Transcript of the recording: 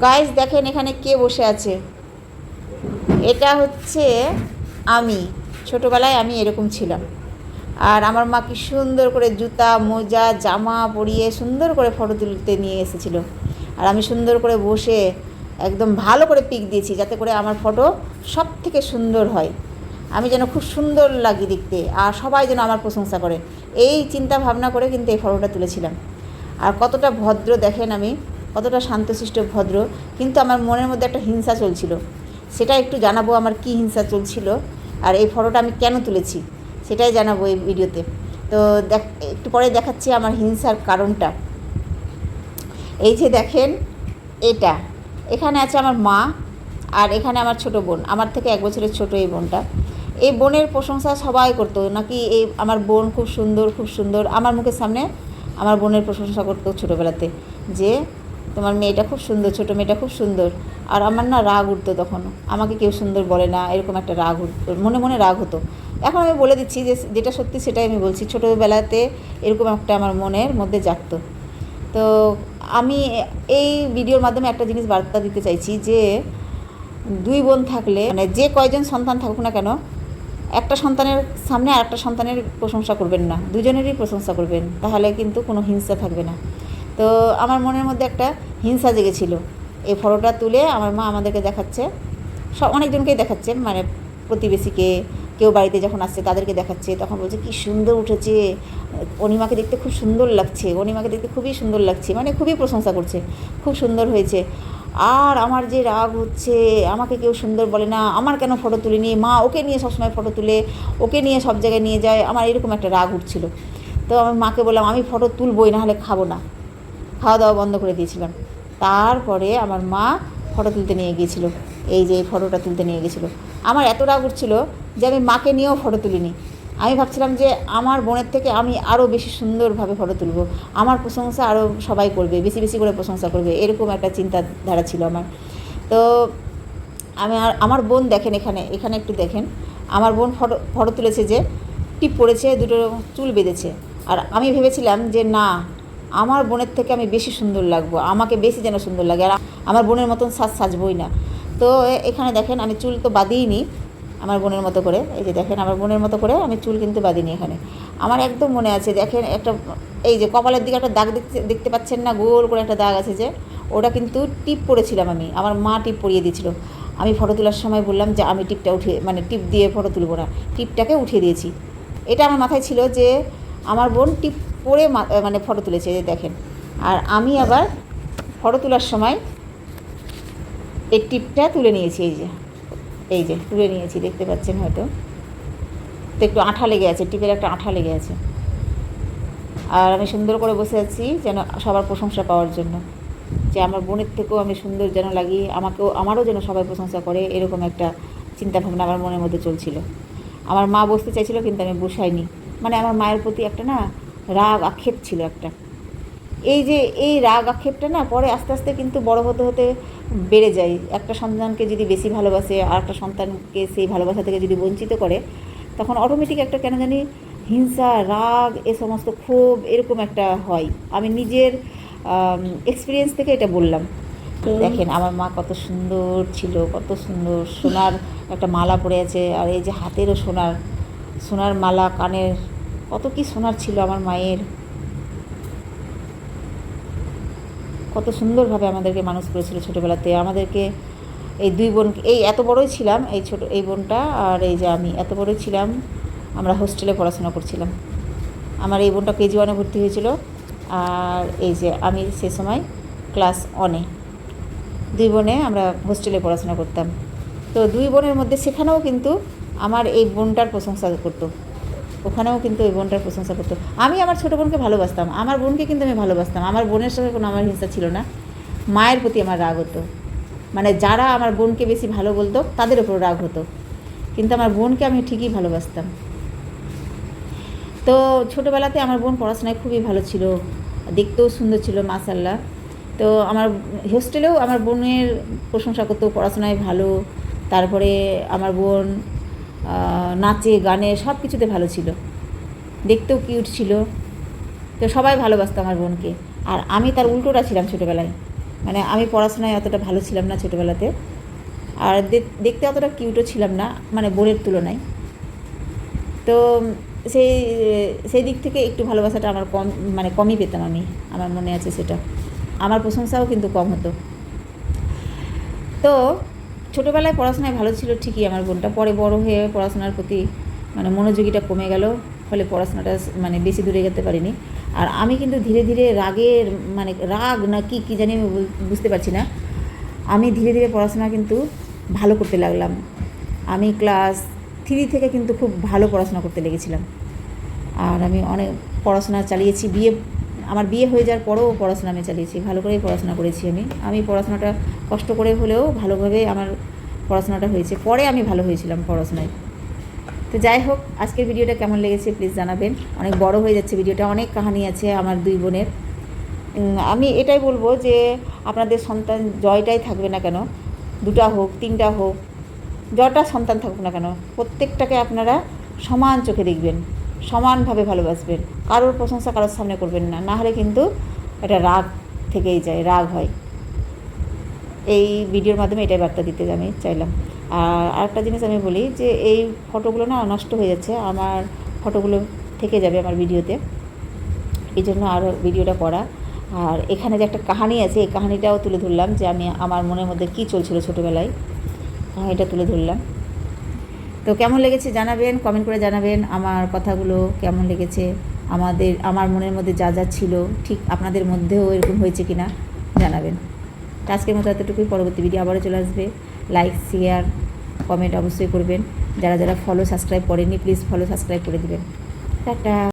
Guys দেখেন এখানে কে বসে আছে। এটা হচ্ছে আমি। ছোটোবেলায় আমি এরকম ছিলাম। আর আমার মা কি সুন্দর করে জুতা, মোজা, জামা পরিয়ে সুন্দর করে ফটো তুলতে নিয়ে এসেছিল। আর আমি সুন্দর করে বসে একদম ভালো করে পিক দিয়েছি যাতে করে আমার ফটো সব থেকে সুন্দর হয়। আমি যেন খুব সুন্দর লাগি দেখতে আর সবাই যেন আমার প্রশংসা করে। এই চিন্তা ভাবনা করে কিন্তু এই ফটোটা তুলেছিলাম। আর কতটা ভদ্র দেখেন আমি। কতটা শান্তশিষ্ট ভদ্র, কিন্তু আমার মনের মধ্যে একটা হিংসা চলছিল। সেটা একটু জানাব আমার কি হিংসা চলছিল আর এই ফটোটা আমি কেন তুলেছি, সেটাই জানাব এই ভিডিওতে। তো দেখ, একটু পরে দেখাচ্ছি আমার হিংসার কারণটা। এই যে দেখেন, এটা। এখানে আছে আমার মা আর এখানে আমার ছোট বোন। আমার থেকে এক বছরের ছোট এই বোনটা। এই বোনের প্রশংসা সবাই করতো, নাকি এই আমার বোন খুব সুন্দর খুব সুন্দর। আমার মুখের সামনে আমার বোনের প্রশংসা করতো ছোটোবেলাতে যে তোমার মেয়েটা খুব সুন্দর, ছোটো মেয়েটা খুব সুন্দর। আর আমার না রাগ উঠতো তখন আমাকে কেউ সুন্দর বলে না, এরকম একটা রাগ উঠতো মনে মনে রাগ হতো। এখন আমি বলে দিচ্ছি যে, যেটা সত্যি সেটাই আমি বলছি। ছোটোবেলাতে এরকম একটা আমার মনের মধ্যে জাগতো। তো আমি এই ভিডিওর মাধ্যমে একটা জিনিস বার্তা দিতে চাইছি যে, দুই বোন থাকলে মানে যে কয়জন সন্তান থাকুক না কেন, একটা সন্তানের সামনে আর একটা সন্তানের প্রশংসা করবেন না। দুজনেরই প্রশংসা করবেন। তাহলে কিন্তু কোনো হিংসা থাকবে না। তো আমার মনের মধ্যে একটা হিংসা জেগেছিল। এই ফটোটা তুলে আমার মা আমাদেরকে দেখাচ্ছে। সব অনেকজনকেই দেখাচ্ছে মানে প্রতিবেশীকে, কেউ বাড়িতে যখন আসছে তাদেরকে দেখাচ্ছে, তখন বলছে, কি সুন্দর উঠেছে। অনিমাকে দেখতে খুব সুন্দর লাগছে। অনিমাকে দেখতে খুবই সুন্দর লাগছে। মানে খুবই প্রশংসা করছে। খুব সুন্দর হয়েছে। আর আমার যে রাগ হচ্ছে, আমাকে কেউ সুন্দর বলে না। আমার কেন ফটো তুলিনি? মা ওকে নিয়ে সবসময় ফটো তুলে, ওকে নিয়ে সব জায়গায় নিয়ে যায়। আমার এরকম একটা রাগ উঠছিল। তো আমি মাকে বললাম, আমি ফটো তুলবই না হলে খাব না। খাওয়া দাওয়া বন্ধ করে দিয়েছিলাম। তারপরে আমার মা ফটো তুলতে নিয়ে গিয়েছিল। এই যে এই ফটোটা তুলতে নিয়ে গেছিল আমার এত রাগ উঠছিল যে আমি মাকে নিয়েও ফটো তুলিনি। আমি ভাবছিলাম যে আমার বোনের থেকে আমি আরও বেশি সুন্দরভাবে ফটো তুলব। আমার প্রশংসা আরও সবাই করবে, বেশি বেশি করে প্রশংসা করবে, এরকম একটা চিন্তাধারা ছিল আমার। তো আমি আর আমার বোন দেখেন এখানে এখানে একটু দেখেন। আমার বোন ফটো ফটো তুলেছে যে, টিপ পড়েছে, দুটো চুল বেঁধেছে। আর আমি ভেবেছিলাম যে না আমার বোনের থেকে আমি বেশি সুন্দর লাগবো, আমাকে বেশি যেন সুন্দর লাগে, আর আমার বোনের মতন সাজ সাজবই না। তো এখানে দেখেন আমি চুল তো বাঁধিয়ে আমার বোনের মতো করে, এই যে দেখেন আমার বোনের মতো করে আমি চুল কিন্তু বাঁধিনি এখানে। আমার একদম মনে আছে, দেখেন একটা, এই যে কপালের দিকে একটা দাগ দেখতে দেখতে পাচ্ছেন না, গোল করে একটা দাগ আছে যে, ওটা কিন্তু টিপ পরেছিলাম আমি, আমার মা টিপ পরিয়ে দিয়েছিল। আমি ফটো তোলার সময় বললাম যে আমি টিপটা উঠিয়ে মানে টিপ দিয়ে ফটো তুলবো না, টিপটাকে উঠিয়ে দিয়েছি। এটা আমার মাথায় ছিল যে, আমার বোন টিপ পরে মানে ফটো তুলেছে দেখেন। আর আমি আবার ফটো তোলার সময় এই টিপটা তুলে নিয়েছি, এই যে। এই যে, তুলে নিয়েছি, দেখতে পাচ্ছেন হয়তো। তো একটু আঠা লেগে আছে, টিপের একটা আঠা লেগে আছে। আর আমি সুন্দর করে বসে আছি যেন সবার প্রশংসা পাওয়ার জন্য। যে আমার বোনের থেকেও আমি সুন্দর যেন লাগি, আমাকেও, আমারও যেন সবাই প্রশংসা করে, এরকম একটা চিন্তাভাবনা আমার মনের মধ্যে চলছিল। আমার মা বসতে চাইছিল কিন্তু আমি বসাইনি। মানে আমার মায়ের প্রতি একটা না রাগ আক্ষেপ ছিল একটা। এই যে এই রাগ আক্ষেপটা না পরে আস্তে আস্তে কিন্তু বড় হতে হতে বেড়ে যায়। একটা সন্তানকে যদি বেশি ভালোবাসে আর একটা সন্তানকে সেই ভালোবাসা থেকে যদি বঞ্চিত করে তখন অটোমেটিক একটা কেন জানি হিংসা রাগ এ সমস্ত ক্ষোভ এরকম একটা হয়। আমি নিজের এক্সপিরিয়েন্স থেকে এটা বললাম। দেখেন আমার মা কত সুন্দর ছিল কত সুন্দর সোনার একটা মালা পরে আছে আর এই যে হাতেরও সোনার সোনার মালা কানের কত কি সোনার ছিল আমার মায়ের। কত সুন্দরভাবে আমাদেরকে মানুষ করেছিল ছোটোবেলাতে। আমাদেরকে এই দুই বোন, এই এত বড়ই ছিলাম, এই ছোট, এই বোনটা আর এই যে আমি এত বড়ই ছিলাম, আমরা হোস্টেলে পড়াশোনা করছিলাম। আমার এই বোনটা কেজি ওয়ানে ভর্তি হয়েছিল আর এই যে আমি সে সময় ক্লাস ওয়ানে। দুই বোনে আমরা হোস্টেলে পড়াশোনা করতাম। তো দুই বোনের মধ্যে সেখানেও কিন্তু আমার এই বোনটার প্রশংসা করতো। ওখানেও কিন্তু ওই বোনটার প্রশংসা করতো। আমি আমার ছোটো বোনকে ভালোবাসতাম। আমার বোনকে কিন্তু আমি ভালোবাসতাম। আমার বোনের সঙ্গে কোনো আমার হিংসা ছিল না। মায়ের প্রতি আমার রাগ হতো। মানে যারা আমার বোনকে বেশি ভালো বলতো, তাদের ওপর রাগ হতো। কিন্তু আমার বোনকে আমি ঠিকই ভালোবাসতাম। তো ছোটোবেলাতে আমার বোন পড়াশোনায় খুবই ভালো ছিল। দেখতেও সুন্দর ছিল মাসাল্লাহ তো আমার হোস্টেলেও আমার বোনের প্রশংসা করতো, পড়াশোনায় ভালো। তারপরে আমার বোন নাচে, গানে সব কিছুতে ভালো ছিল। দেখতেও কিউট ছিল। তো সবাই ভালোবাসতো আমার বোনকে। আর আমি তার উল্টোটা ছিলাম ছোটোবেলায়। মানে আমি পড়াশোনায় অতটা ভালো ছিলাম না ছোটোবেলাতে। আর দেখতে অতটা কিউটও ছিলাম না মানে বোনের তুলনায়। তো সেই সেই দিক থেকে একটু ভালোবাসাটা আমার কম মানে কমই পেতাম আমি। আমার মনে আছে সেটা। আমার প্রশংসাও কিন্তু কম হতো। তো ছোটোবেলায় পড়াশোনায় ভালো ছিল ঠিকই আমার বোনটা। পরে বড় হয়ে পড়াশোনার প্রতি মানে মনোযোগীটা কমে গেল, ফলে পড়াশোনাটা মানে বেশি দূরে যেতে পারিনি। আর আমি কিন্তু ধীরে ধীরে রাগের মানে রাগ না কি, কী জানি আমি বুঝতে পারছি না। আমি ধীরে ধীরে পড়াশোনা কিন্তু ভালো করতে লাগলাম। আমি ক্লাস থ্রি থেকে কিন্তু খুব ভালো পড়াশোনা করতে লেগেছিলাম। আর আমি অনেক পড়াশোনা চালিয়েছি বিয়ে আমার বিয়ে হয়ে যাওয়ার পরেও পড়াশোনা আমি চালিয়েছি, ভালো করেই পড়াশোনা করেছি আমি। আমি পড়াশোনাটা কষ্ট করে হলেও ভালোভাবে আমার পড়াশোনাটা হয়েছে। পরে আমি ভালো হয়েছিলাম পড়াশোনায়। তো যাই হোক, আজকের ভিডিওটা কেমন লেগেছে প্লিজ জানাবেন। অনেক বড় হয়ে যাচ্ছে ভিডিওটা, অনেক কাহানি আছে আমার দুই বোনের। আমি এটাই বলব যে আপনাদের সন্তান জয়টাই থাকবে না কেন? দুটা হোক, তিনটা হোক যটা সন্তান থাকুক না কেন? প্রত্যেকটাকে আপনারা সমান চোখে দেখবেন। সমানভাবে ভালোবাসবেন। কারোর প্রশংসা কারোর সামনে করবেন না। না হলে কিন্তু এটা রাগ থেকেই যায়, রাগ হয়। এই ভিডিওর মাধ্যমে এটাই বার্তা দিতে আমি চাইলাম। আর আরেকটা জিনিস আমি বলি যে, এই ফটোগুলো না নষ্ট হয়ে যাচ্ছে। আমার ফটোগুলো থেকে যাবে আমার ভিডিওতে। এই জন্য আরও ভিডিওটা করা আর এখানে যে একটা কাহানি আছে, এই কাহানিটাও তুলে ধরলাম যে আমি আমার মনের মধ্যে কী চলছিল ছোটোবেলায়। কাহানিটা তুলে ধরলাম। তো কেমন লেগেছে জানাবেন? কমেন্ট করে জানাবেন আমার কথাগুলো কেমন লেগেছে, আমাদের, আমার মনের মধ্যে যা যা ছিল, ঠিক আপনাদের মধ্যেও এরকম হয়েছে কি না জানাবেন আজকের মতো এতটুকুই, পরবর্তী ভিডিও আবারও চলে আসবে। লাইক শেয়ার কমেন্ট অবশ্যই করবেন। যারা যারা ফলো সাবস্ক্রাইব করেনি প্লিজ ফলো সাবস্ক্রাইব করে দেবেন। টাটা।